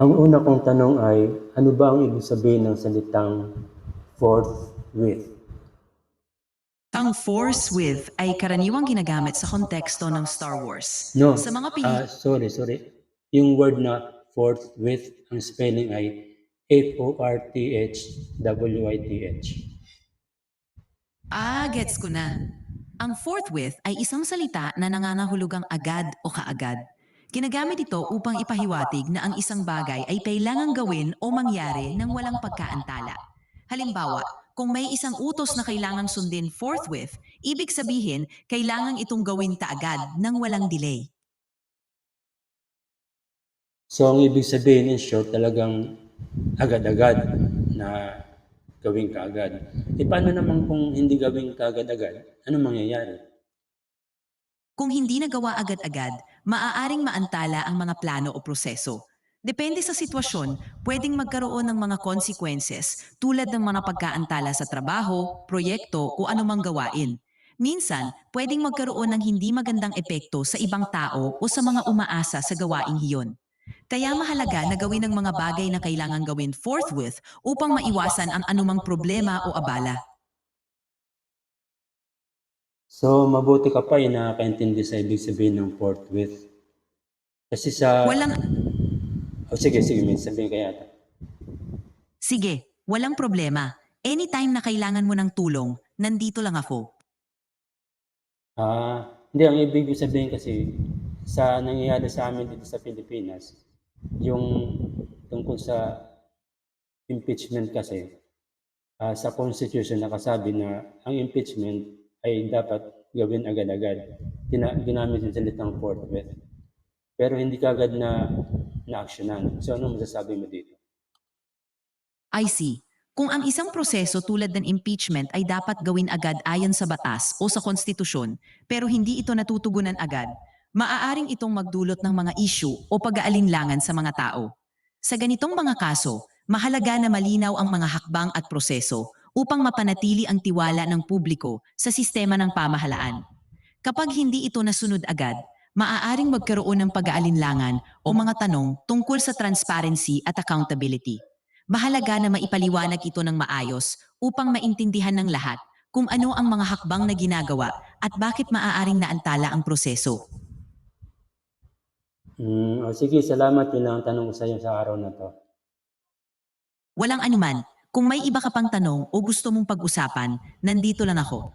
Ang una kong tanong ay, ano ba ang ibig sabihin ng salitang forthwith? Ang force with ay karaniwang ginagamit sa konteksto ng Star Wars. No, Sa mga pili- ah, sorry, sorry. Yung word na forthwith, ang spelling ay F-O-R-T-H-W-I-T-H. Ah, gets ko na. Ang forthwith ay isang salita na nangangahulugang agad o kaagad. Ginagamit ito upang ipahiwatig na ang isang bagay ay kailangang gawin o mangyari ng walang pagkaantala. Halimbawa, kung may isang utos na kailangang sundin forthwith, ibig sabihin kailangang itong gawin kaagad ng walang delay. So, ang ibig sabihin in short, talagang agad-agad na gawin kaagad. E paano naman kung hindi gawin kaagad-agad? Ano mangyayari? Kung hindi nagawa agad-agad, maaaring maantala ang mga plano o proseso. Depende sa sitwasyon, pwedeng magkaroon ng mga consequences tulad ng mga pagkaantala sa trabaho, proyekto o anumang gawain. Minsan, pwedeng magkaroon ng hindi magandang epekto sa ibang tao o sa mga umaasa sa gawaing hiyon. Kaya mahalaga na gawin ang mga bagay na kailangan gawin forthwith upang maiwasan ang anumang problema o abala. So, mabuti ka pa yung nakakaintindi sa ibig sabihin ng forthwith. Kasi sa... Walang Oh, sige, sige, may sabihin kaya ata. Sige, walang problema. Anytime na kailangan mo ng tulong, nandito lang ako. Ah, hindi, ang ibig sabihin kasi, sa nangyayari sa amin dito sa Pilipinas, yung tungkol sa impeachment kasi, ah, sa Constitution nakasabi na ang impeachment ay dapat gawin agad-agad. Gina- ginamit yung salitang forthwith. Pero hindi kagad na na-actionan. So, ano masasabi mo dito? I see. Kung ang isang proseso tulad ng impeachment ay dapat gawin agad ayon sa batas o sa konstitusyon, pero hindi ito natutugunan agad, maaaring itong magdulot ng mga issue o pag-aalinlangan sa mga tao. Sa ganitong mga kaso, mahalaga na malinaw ang mga hakbang at proseso upang mapanatili ang tiwala ng publiko sa sistema ng pamahalaan. Kapag hindi ito nasunod agad, maaaring magkaroon ng pag-aalinlangan o mga tanong tungkol sa transparency at accountability. Mahalaga na maipaliwanag ito ng maayos upang maintindihan ng lahat kung ano ang mga hakbang na ginagawa at bakit maaaring naantala ang proseso. Mm, oh, sige, salamat. Yun ang tanong sa iyo sa araw na to. Walang anuman, kung may iba ka pang tanong o gusto mong pag-usapan, nandito lang ako.